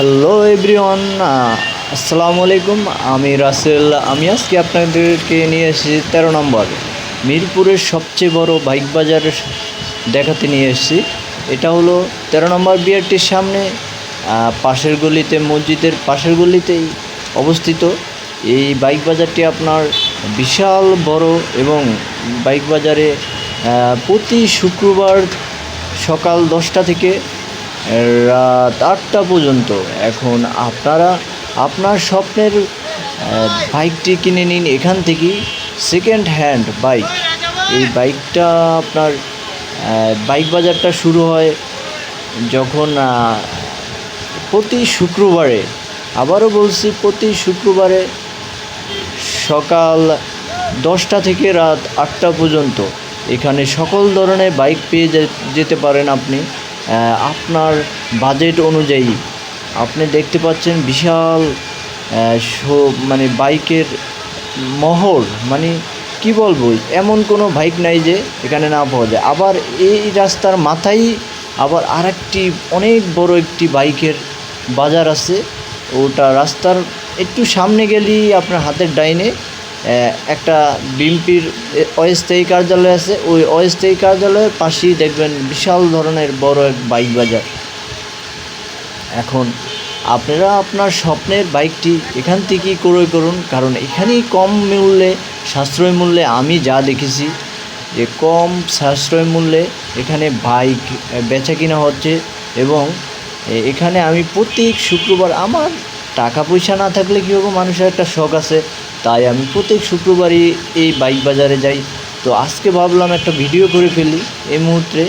Hello everyone আসসালামু আলাইকুম। আমি রাসেল, আমি আজকে আপনাদেরকে নিয়ে এসেছি তেরো নম্বর মিরপুরের সবচেয়ে বড় বাইক বাজার দেখাতে নিয়ে এসেছি। এটা হলো তেরো নম্বর বিআরটির সামনে পাশের গলিতে, মসজিদের পাশের গলিতেই অবস্থিত। এই বাইক বাজারটি আপনার বিশাল, বড় এবং বাইক বাজারে প্রতি শুক্রবার সকাল দশটা থেকে রাত আটটা পর্যন্ত। এখন আপনারা আপনার স্বপ্নের বাইকটি কিনে নিন এখান থেকেই। সেকেন্ড হ্যান্ড বাইক এই বাইকটা আপনার বাইক বাজারটা শুরু হয় যখন প্রতি শুক্রবারে। আবারও বলছি, প্রতি শুক্রবারে সকাল দশটা থেকে রাত আটটা পর্যন্ত। এখানে সকল ধরনের বাইক পেয়ে যেতে পারেন আপনি। আপনার বাজেট অনুযায়ী আপনি দেখতে পাচ্ছেন বিশাল মানে বাইকের মহর মানে কি বলব, এমন কোনো বাইক নাই যে এখানে না পাওয়া যায়। আবার এই রাস্তার মাথায় আবার আরেকটি, অনেক বড় একটি বাইকের বাজার আছে। ওটা রাস্তার একটু সামনে গেলেই আপনার হাতের ডাইনে একটা বিএমপির অস্থায়ী কার্যালয় আছে। ওই অস্থায়ী কার্যালয়ের পাশেই দেখবেন বিশাল ধরনের বড় এক বাইক বাজার। এখন আপনারা আপনার স্বপ্নের বাইকটি এখান থেকেই ক্রয় করুন, কারণ এখানেই কম মূল্যে, সাশ্রয় মূল্যে আমি যা দেখেছি যে কম সাশ্রয় মূল্যে এখানে বাইক বেচা কিনা হচ্ছে এবং এখানে আমি প্রত্যেক শুক্রবার আমার টাকা পয়সা না থাকলে কী হবে মানুষের একটা শখ আছে তাই আমি প্রত্যেক শুক্রবারই এই বাইক বাজারে যাই। তো আজকে ভাবলাম একটা ভিডিও করে ফেলি এই মুহূর্তে।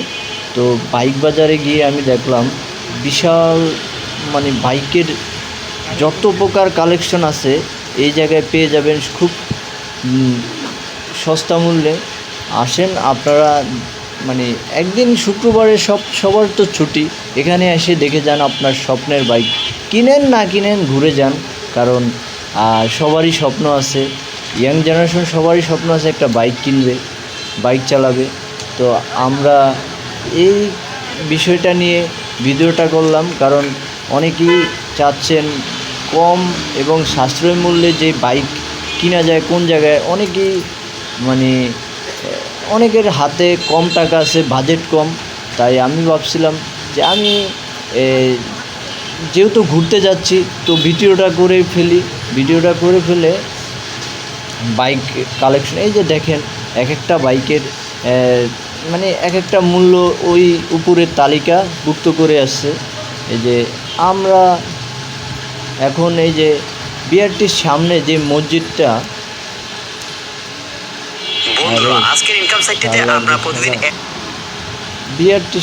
তো বাইক বাজারে গিয়ে আমি দেখলাম বিশাল মানে বাইকের যত প্রকার কালেকশন আছে, এই জায়গায় পেয়ে যাবেন খুব সস্তা মূল্যে। আসেন, আপনারা মানে একদিন শুক্রবারে সব, সবার তো ছুটি। এখানে এসে দেখে যান আপনার স্বপ্নের বাইক। কিনেন না কিনেন, ঘুরে যান। কারণ আহ, সবারই স্বপ্ন আছে ইয়াং জেনারেশন সবারই স্বপ্ন আছে একটা বাইক কিনবে বাইক চালাবে। তো আমরা এই বিষয়টা নিয়ে ভিডিওটা করলাম কারণ অনেকেই চাচ্ছেন কম এবং সাশ্রয় মূল্যে যে বাইক কিনা যায় কোন জায়গায়। অনেকেই মানে অনেকের হাতে কম টাকা আছে বাজেট কম। তাই আমি ভাবছিলাম যে আমি যেহেতু ঘুরতে যাচ্ছি তো ভিডিওটা করে ফেলি। ভিডিওটা করে ফেলে বাইক কালেকশন এই যে দেখেন এক একটা বাইকের মানে এক একটা মূল্য ওই উপরের তালিকা ভুক্ত করে আসছে এই যে আমরা এখন এই যে বিআরটির সামনে যে মসজিদটা বন্ধুরা আজকের ইনকাম সাইটটিতে আমরা বিশাল। প্রতিদিন এক- বিআরটি